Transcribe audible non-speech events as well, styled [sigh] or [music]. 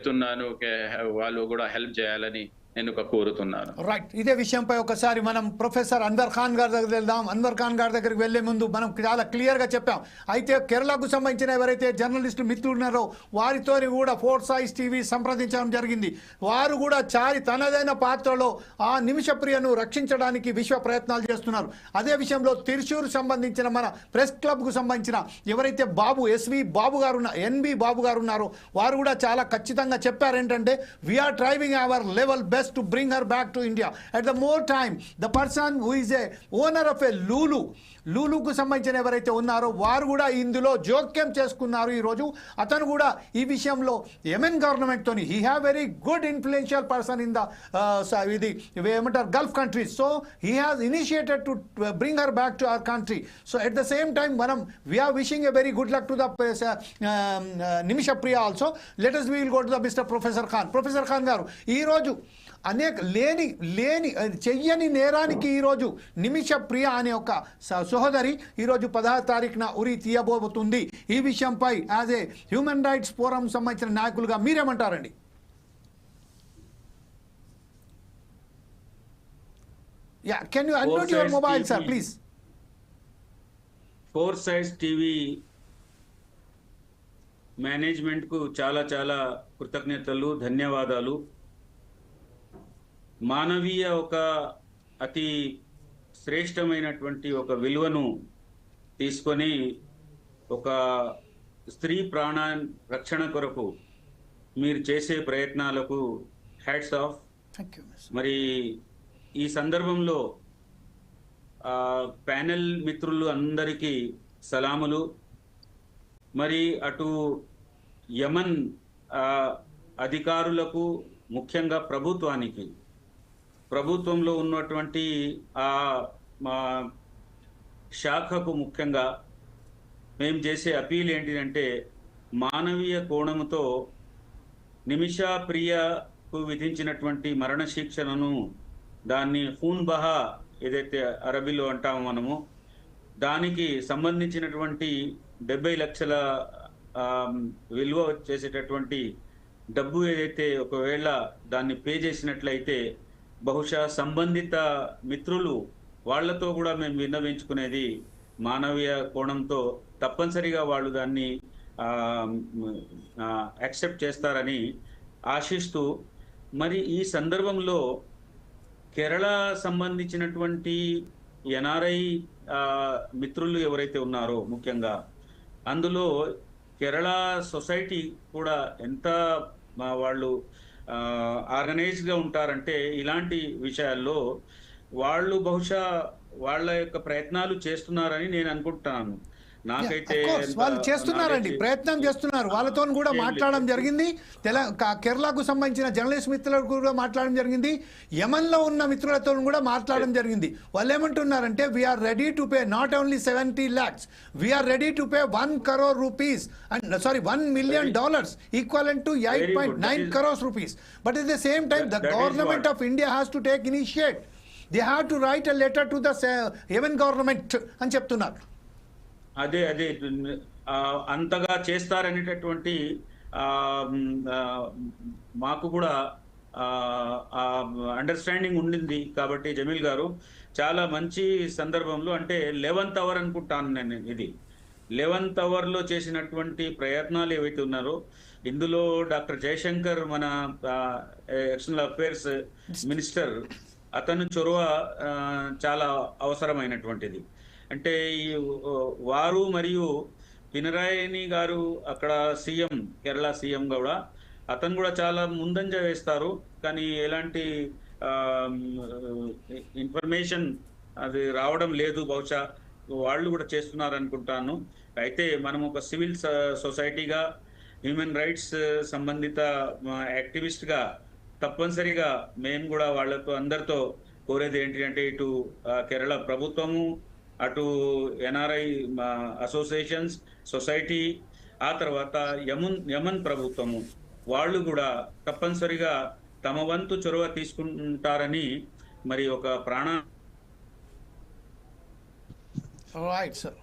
చెప్తున్నాను వాళ్ళు కూడా హెల్ప్ చేయాలని నేను కోరుతున్నాను. రైట్ ఇదే విషయంపై ఒకసారి మనం ప్రొఫెసర్ అన్వర్ ఖాన్ గారి దగ్గర వెళ్దాం. అన్వర్ ఖాన్ గారి దగ్గరికి వెళ్ళే ముందు మనం చాలా క్లియర్గా చెప్పాం. అయితే కేరళకు సంబంధించిన ఎవరైతే జర్నలిస్టు మిత్రులు ఉన్నారో వారితో కూడా ఫోర్ సైజ్ టీవీ సంప్రదించడం జరిగింది. వారు కూడా చారి తనదైన పాత్రలో ఆ నిమిషప్రియను రక్షించడానికి విశ్వ ప్రయత్నాలు చేస్తున్నారు. అదే విషయంలో తిరుచూరు సంబంధించిన మన ప్రెస్ క్లబ్కు సంబంధించిన ఎవరైతే బాబు ఎస్వి బాబు గారు ఉన్న ఎన్బి బాబు గారు ఉన్నారో వారు కూడా చాలా ఖచ్చితంగా చెప్పారు. ఏంటంటే we are driving our level best to bring her back to India At the more time, the person who is a owner of a Lulu, లూలుకు సంబంధించిన ఎవరైతే ఉన్నారో వారు కూడా ఇందులో జోక్యం చేసుకున్నారు ఈరోజు. అతను కూడా ఈ విషయంలో Yemen గవర్నమెంట్తోని he have very good influential person in the ఇది ఏమంటారు Gulf countries so he has initiated to bring her back to our country so at the same time మనం we are wishing a very good luck to the Nimisha Priya also latest will go to the mister professor Khan professor Khan garu ఈరోజు అనేక లేని లేని చెయ్యని నేరానికి ఈరోజు నిమిష ప్రియ అనే ఒక సహోదరి ఈరోజు పదహారు తారీఖున ఉరి తీయబోతుంది. ఈ విషయంపై as a human rights forum సంబంధించిన నాయకులుగా మీరేమంటారండి? Yeah can you unmute your mobile sir. Please. Four sides TV మేనేజ్మెంట్కు చాలా చాలా కృతజ్ఞతలు ధన్యవాదాలు. మానవీయ ఒక అతి శ్రేష్టమైనటువంటి ఒక విలువను తీసుకొని ఒక స్త్రీ ప్రాణ రక్షణ కొరకు మీరు చేసే ప్రయత్నాలకు హ్యాట్స్ ఆఫ్ మరి ఈ సందర్భంలో ప్యానెల్ మిత్రులు అందరికీ సలాములు. మరి అటు యమన్ అధికారులకు ముఖ్యంగా ప్రభుత్వానికి ప్రభుత్వంలో ఉన్నటువంటి ఆ మా శాఖకు ముఖ్యంగా మేము చేసే అపీల్ ఏంటిదంటే మానవీయ కోణముతో నిమిషా ప్రియకు విధించినటువంటి మరణ శిక్షణను దాన్ని హూన్ బహా ఏదైతే అరబీలో అంటామో మనము దానికి సంబంధించినటువంటి డెబ్బై లక్షల విలువ చేసేటటువంటి డబ్బు ఏదైతే ఒకవేళ దాన్ని పే చేసినట్లయితే బహుశా సంబంధిత మిత్రులు వాళ్ళతో కూడా మేము విన్నవించుకునేది మానవీయ కోణంతో తప్పనిసరిగా వాళ్ళు దాన్ని యాక్సెప్ట్ చేస్తారని ఆశిస్తూ మరి ఈ సందర్భంలో కేరళ సంబంధించినటువంటి ఎన్ఆర్ఐ మిత్రులు ఎవరైతే ఉన్నారో ముఖ్యంగా అందులో కేరళ సొసైటీ కూడా ఎంత వాళ్ళు ఆర్గనైజ్డ్గా ఉంటారంటే ఇలాంటి విషయాల్లో వాళ్ళు బహుశా వాళ్ళ యొక్క ప్రయత్నాలు చేస్తున్నారని నేను అనుకుంటున్నాను. నాకైతే వాళ్ళు చేస్తున్నారండి. ప్రయత్నం చేస్తున్నారు. వాళ్ళతో కూడా. మాట్లాడడం జరిగింది. తెల కేరళకు సంబంధించిన జర్నలిస్ట్ మిత్రులకు కూడా మాట్లాడడం జరిగింది. యమన్లో ఉన్న మిత్రులతో కూడా మాట్లాడడం జరిగింది. వాళ్ళు ఏమంటున్నారంటే we are ready to pay not only seventy lakhs we are ready to pay one crore rupees and sorry one million dollars equal to eight point nine same time, That- the that is government what- of India has to take initiate. They have to write a letter to the uh, Yemen government [laughs] అని చెప్తున్నారు. అదే అదే అంతగా చేస్తారనేటటువంటి మాకు కూడా understanding ఉండింది కాబట్టి జమీల్ గారు చాలా మంచి సందర్భంలో అంటే లెవెన్త్ అవర్ అనుకుంటాను నేను ఇది. లెవెన్త్ అవర్లో చేసినటువంటి ప్రయత్నాలు ఏవైతే ఉన్నారో ఇందులో డాక్టర్ జయశంకర్ మన ఎక్స్టర్నల్ అఫైర్స్ మినిస్టర్ అతను చొరవ చాలా అవసరమైనటువంటిది. అంటే ఈ వారు మరియు పినరాయని గారు అక్కడ సీఎం కేరళ సీఎం కూడా అతను కూడా చాలా ముందంజ వేస్తారు. కానీ ఎలాంటి ఇన్ఫర్మేషన్ అది రావడం లేదు. బహుశా వాళ్ళు కూడా చేస్తున్నారు అనుకుంటాను అయితే మనం ఒక సివిల్ సొసైటీగా హ్యూమన్ రైట్స్ సంబంధిత యాక్టివిస్ట్గా తప్పనిసరిగా మేము కూడా వాళ్ళతో అందరితో కోరేది ఏంటి అంటే ఇటు కేరళ ప్రభుత్వము అటు ఎన్ఆర్ఐ అసోసియేషన్స్ సొసైటీ ఆ తర్వాత యమున్ యమన్ ప్రభుత్వము. వాళ్ళు కూడా తప్పనిసరిగా తమ వంతు చొరవ తీసుకుంటారని మరి ఒక ప్రాణ రైట్ సార్